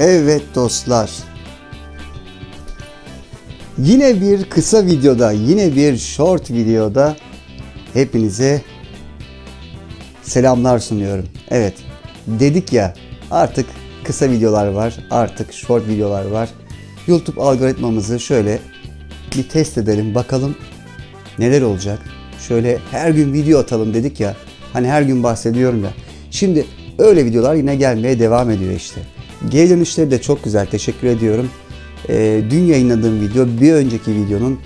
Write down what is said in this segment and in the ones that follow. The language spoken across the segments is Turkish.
Evet dostlar. Yine bir kısa videoda, yine bir short videoda hepinize selamlar sunuyorum. Evet, dedik ya artık kısa videolar var, artık short videolar var. YouTube algoritmamızı şöyle bir test edelim, bakalım neler olacak. Şöyle her gün video atalım dedik ya. Hani her gün bahsediyorum ya. Şimdi öyle videolar yine gelmeye devam ediyor işte. Geri dönüşleri de çok güzel. Teşekkür ediyorum. Ee, dün yayınladığım video bir önceki videonun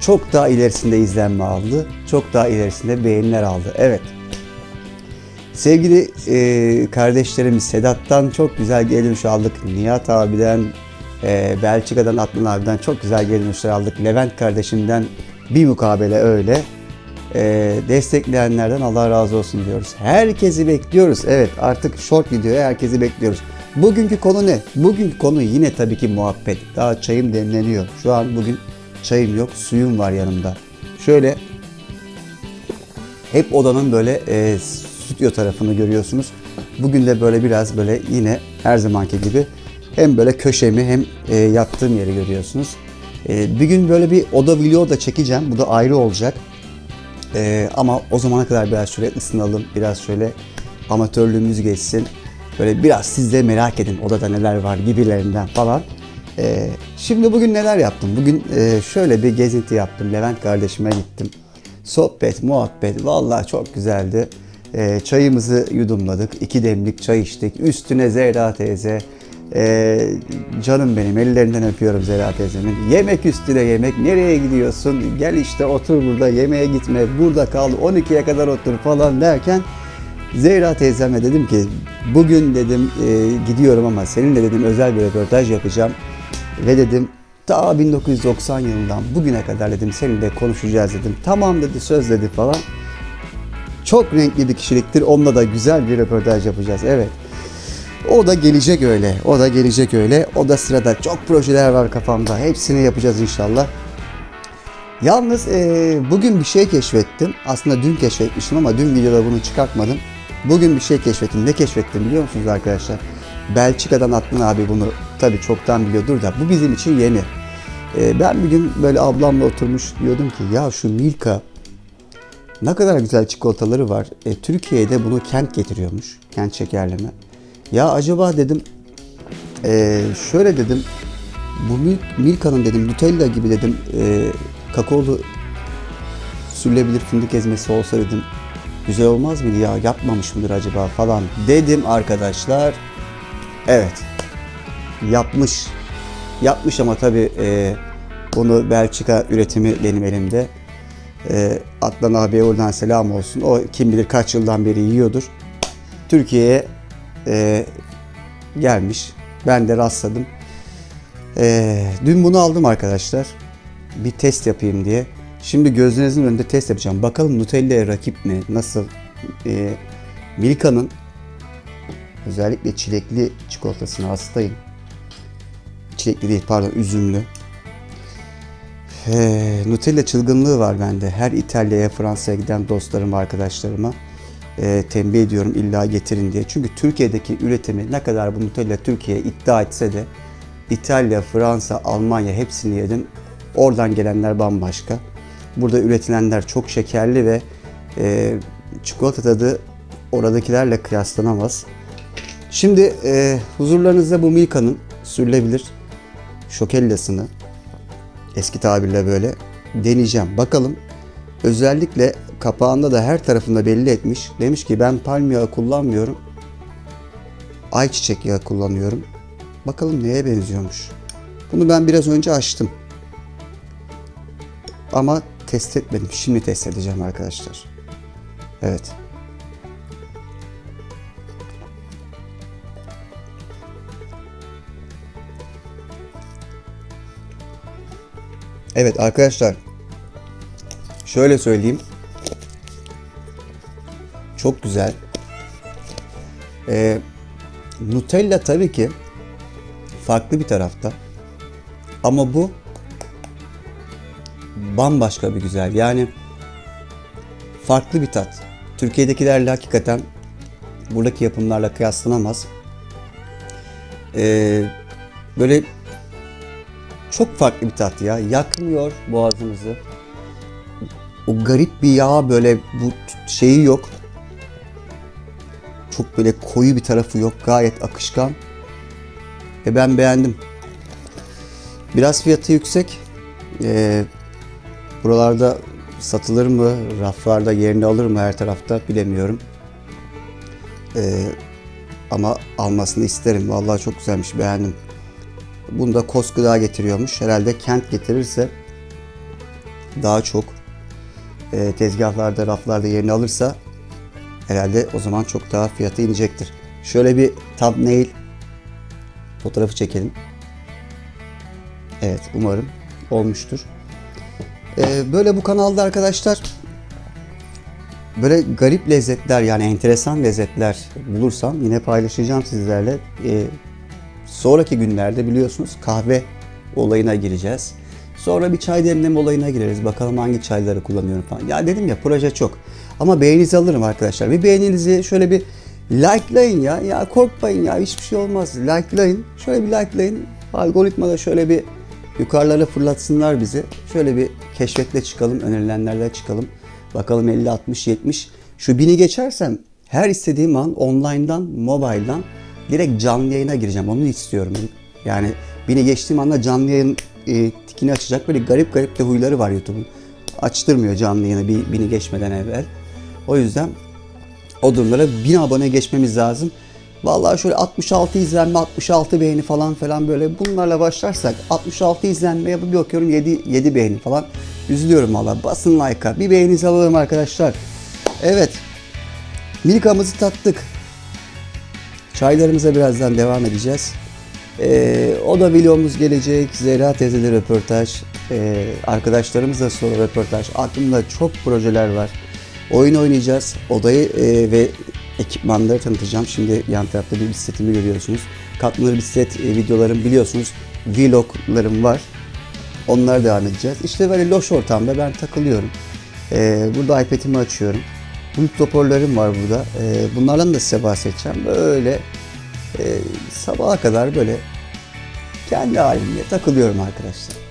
çok daha ilerisinde izlenme aldı. Çok daha ilerisinde beğeniler aldı. Evet. Sevgili e, kardeşlerimiz Sedat'tan çok güzel geri dönüş aldık. Nihat abiden, e, Belçika'dan Adnan abiden çok güzel geri dönüşler aldık. Levent kardeşimden bir mukabele öyle. E, destekleyenlerden Allah razı olsun diyoruz. Herkesi bekliyoruz. Evet artık short videoya herkesi bekliyoruz. Bugünkü konu ne? Bugünkü konu yine tabii ki muhabbet. Daha çayım demleniyor. Şu an bugün çayım yok, suyum var yanımda. Şöyle hep odanın böyle e, stüdyo tarafını görüyorsunuz. Bugün de böyle biraz böyle yine her zamanki gibi hem böyle köşemi hem e, yattığım yeri görüyorsunuz. E, bir gün böyle bir oda video da çekeceğim. Bu da ayrı olacak. E, ama o zamana kadar biraz şöyle ısınalım. Biraz şöyle amatörlüğümüz geçsin. Böyle biraz siz de merak edin odada neler var gibilerinden falan. E, şimdi bugün neler yaptım? Bugün e, şöyle bir gezinti yaptım. Levent kardeşime gittim. Sohbet, muhabbet vallahi çok güzeldi. E, çayımızı yudumladık. iki demlik çay içtik. Üstüne Zehra teyze. e, canım benim ellerinden öpüyorum Zehra teyzemin. Yemek üstüne yemek. Nereye gidiyorsun? Gel işte otur burada yemeğe gitme. Burada kal 12'ye kadar otur falan derken Zehra teyzeme dedim ki bugün dedim e, gidiyorum ama seninle dedim özel bir röportaj yapacağım. Ve dedim ta 1990 yılından bugüne kadar dedim seninle konuşacağız dedim. Tamam dedi söz dedi falan. Çok renkli bir kişiliktir. Onunla da güzel bir röportaj yapacağız. Evet. O da gelecek öyle. O da gelecek öyle. O da sırada çok projeler var kafamda. Hepsini yapacağız inşallah. Yalnız eee, bugün bir şey keşfettim. Aslında dün keşfetmiştim ama dün videoda bunu çıkartmadım. Bugün bir şey keşfettim. Ne keşfettim biliyor musunuz arkadaşlar? Belçika'dan Adnan abi bunu tabii çoktan biliyordur da bu bizim için yeni. Eee, ben bir gün böyle ablamla oturmuş diyordum ki ya şu Milka ne kadar güzel çikolataları var. E, Türkiye'de bunu kent getiriyormuş. Kent şekerleme. Ya acaba dedim e, şöyle dedim bu Mil- Milka'nın dedim Nutella gibi dedim e, kakaolu sürülebilir fındık ezmesi olsa dedim güzel olmaz mıydı ya yapmamış mıdır acaba falan dedim arkadaşlar. Evet yapmış. Yapmış ama tabii e, bunu Belçika üretimi benim elimde. E, Adnan abiye oradan selam olsun. O kim bilir kaç yıldan beri yiyordur. Türkiye'ye e, gelmiş. Ben de rastladım. E, dün bunu aldım arkadaşlar. Bir test yapayım diye. Şimdi gözlerinizin önünde test yapacağım. Bakalım Nutella'ya rakip mi? Nasıl? E, Milka'nın özellikle çilekli çikolatasına hastayım. Çilekli değil pardon üzümlü. Ee, Nutella çılgınlığı var bende. Her İtalya'ya, Fransa'ya giden dostlarıma, arkadaşlarıma e, tembih ediyorum illa getirin diye. Çünkü Türkiye'deki üretimi ne kadar bu Nutella Türkiye'ye iddia etse de İtalya, Fransa, Almanya hepsini yedim. Oradan gelenler bambaşka. Burada üretilenler çok şekerli ve e, çikolata tadı oradakilerle kıyaslanamaz. Şimdi e, huzurlarınızda bu Milka'nın sürülebilir şokellasını eski tabirle böyle deneyeceğim. Bakalım özellikle kapağında da her tarafında belli etmiş. Demiş ki ben palm kullanmıyorum. Ayçiçek yağı kullanıyorum. Bakalım neye benziyormuş. Bunu ben biraz önce açtım. Ama test etmedim. Şimdi test edeceğim arkadaşlar. Evet. Evet arkadaşlar. Şöyle söyleyeyim. Çok güzel. Ee, Nutella tabii ki farklı bir tarafta. Ama bu bambaşka bir güzel. Yani farklı bir tat. Türkiye'dekilerle hakikaten buradaki yapımlarla kıyaslanamaz. Ee, böyle çok farklı bir tat ya. Yakmıyor boğazınızı. O garip bir yağ böyle bu şeyi yok. Çok böyle koyu bir tarafı yok. Gayet akışkan. Ve ben beğendim. Biraz fiyatı yüksek. Ee, buralarda satılır mı? Raflarda yerini alır mı her tarafta bilemiyorum. Ee, ama almasını isterim. Vallahi çok güzelmiş. Beğendim. Bunu da Kos Gıda getiriyormuş. Herhalde kent getirirse daha çok e, tezgahlarda, raflarda yerini alırsa herhalde o zaman çok daha fiyatı inecektir. Şöyle bir thumbnail fotoğrafı çekelim. Evet umarım olmuştur. Ee, böyle bu kanalda arkadaşlar böyle garip lezzetler yani enteresan lezzetler bulursam yine paylaşacağım sizlerle. Ee, sonraki günlerde biliyorsunuz kahve olayına gireceğiz. Sonra bir çay demleme olayına gireriz. Bakalım hangi çayları kullanıyorum falan. Ya dedim ya proje çok. Ama beğeninizi alırım arkadaşlar. Bir beğeninizi şöyle bir likelayın ya. Ya korkmayın ya hiçbir şey olmaz. Likelayın. Şöyle bir likelayın. Algoritmada şöyle bir yukarılara fırlatsınlar bizi. Şöyle bir keşfetle çıkalım. Önerilenlerle çıkalım. Bakalım 50, 60, 70. Şu bini geçersem her istediğim an online'dan, mobile'dan direkt canlı yayına gireceğim. Onu istiyorum. Yani bini geçtiğim anda canlı yayın e, tikini açacak. Böyle garip garip de huyları var YouTube'un. Açtırmıyor canlı yayını bir, bini geçmeden evvel. O yüzden o durumlara 1000 abone geçmemiz lazım. Vallahi şöyle 66 izlenme, 66 beğeni falan falan böyle bunlarla başlarsak 66 izlenmeye bir bakıyorum 7, 7 beğeni falan. Üzülüyorum valla. Basın like'a. Bir beğeninizi alalım arkadaşlar. Evet. Milkamızı tattık. Çaylarımıza birazdan devam edeceğiz. Ee, o da videomuz gelecek. Zehra teyzeyle röportaj. Ee, arkadaşlarımızla sonra röportaj. Aklımda çok projeler var. Oyun oynayacağız. Odayı e, ve ekipmanları tanıtacağım. Şimdi yan tarafta bir bisikletimi görüyorsunuz. Katlanır bisiklet e, videolarım biliyorsunuz. Vloglarım var. Onlara devam edeceğiz. İşte böyle loş ortamda ben takılıyorum. Ee, burada iPad'imi açıyorum. Bulut raporlarım var burada. Ee, bunlardan da size bahsedeceğim. Böyle e, sabaha kadar böyle kendi halimle takılıyorum arkadaşlar.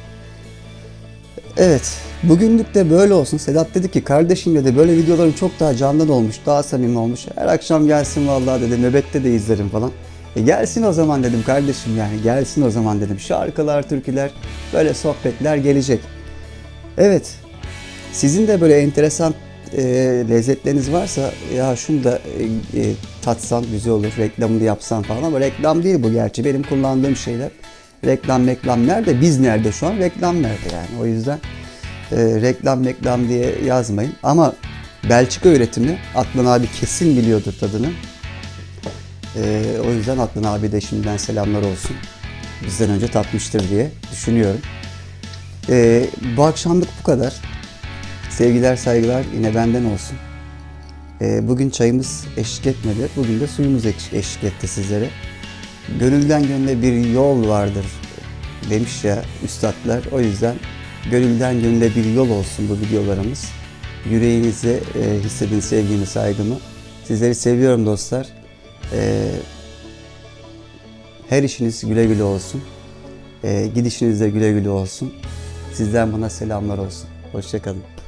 Evet, bugünlük de böyle olsun. Sedat dedi ki kardeşim dedi böyle videolarım çok daha canlı olmuş, daha samimi olmuş. Her akşam gelsin vallahi dedi, nöbette de izlerim falan. E gelsin o zaman dedim kardeşim yani gelsin o zaman dedim. Şarkılar, türküler, böyle sohbetler gelecek. Evet, sizin de böyle enteresan e, lezzetleriniz varsa ya şunu da e, e, tatsan güzel olur, reklamını yapsan falan ama reklam değil bu gerçi. Benim kullandığım şeyler reklam reklam nerede? Biz nerede şu an? Reklam nerede yani? O yüzden e, reklam reklam diye yazmayın. Ama Belçika üretimi Adnan abi kesin biliyordur tadını. E, o yüzden Adnan abi de şimdiden selamlar olsun. Bizden önce tatmıştır diye düşünüyorum. E, bu akşamlık bu kadar. Sevgiler saygılar yine benden olsun. E, bugün çayımız eşlik etmedi. Bugün de suyumuz eş- eşlik etti sizlere. Gönülden gönüle bir yol vardır demiş ya üstadlar. O yüzden gönülden gönüle bir yol olsun bu videolarımız. Yüreğinize e, hissedin sevgimi, saygımı. Sizleri seviyorum dostlar. E, her işiniz güle güle olsun. E, gidişiniz de güle güle olsun. Sizden bana selamlar olsun. Hoşçakalın.